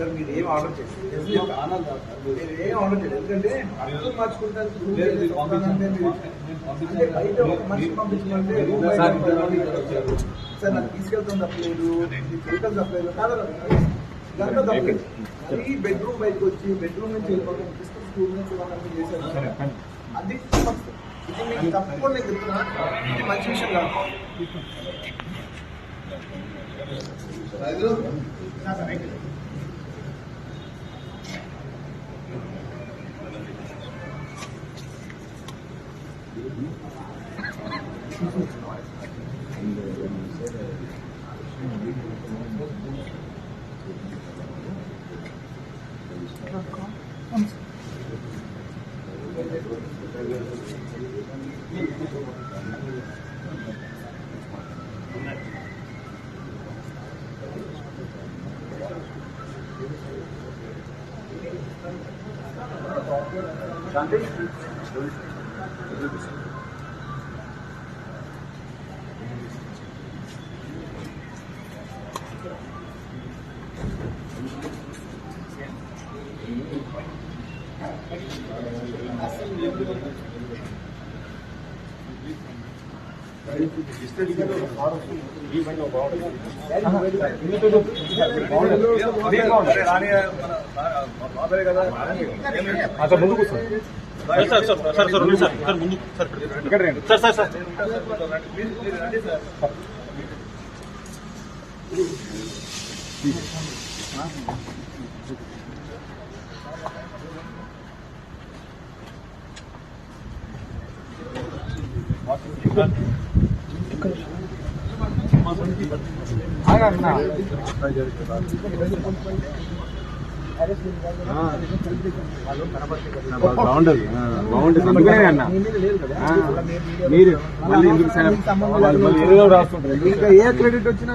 Sir మీరు ఏం order చేస్తారు మీరు ఏం ఆర్డర్ చేయలేదు. ఎందుకంటే అర్థం మార్చుకుంటారు అంటే బయట ఒక మనిషి పంపించమంటే సార్, నాకు తీసుకెళ్తాం తప్పలేదు చేయటం తప్పలేదు కాదు దాంట్లో తప్పలేదు. మరీ బెడ్రూమ్ బయటకు వచ్చి బెడ్రూమ్ నుంచి వెళ్ళిపోతాం స్కూల్ నుంచి వాళ్ళని చేశారు. అది. ఇది మీకు తప్పకుండా నేను చెప్తున్నా. ఇది మంచి విషయం కాదు. అసలు Sen de sir sir sir sir sir ఉంది సార్ సార్ ముందు సార్ ఇక్కడ రండి సార్ సార్ సార్ ఆగన్నా. బాగుంటది ఆ, బాగుంటది. అందుకనే అన్న ఆ, మీరు. మళ్ళీ ఎందుకు సరే వాళ్ళు మళ్ళీ ఏదో రాస్తుంటారు ఇంకా ఏ క్రెడిట్ వచ్చినా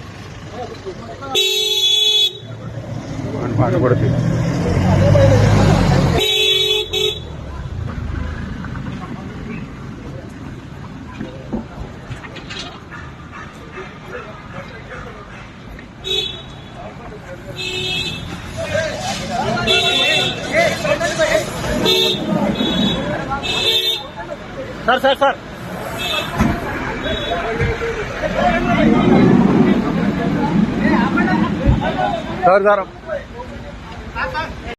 పాట పడుతుంది sir sir sir. Sir sir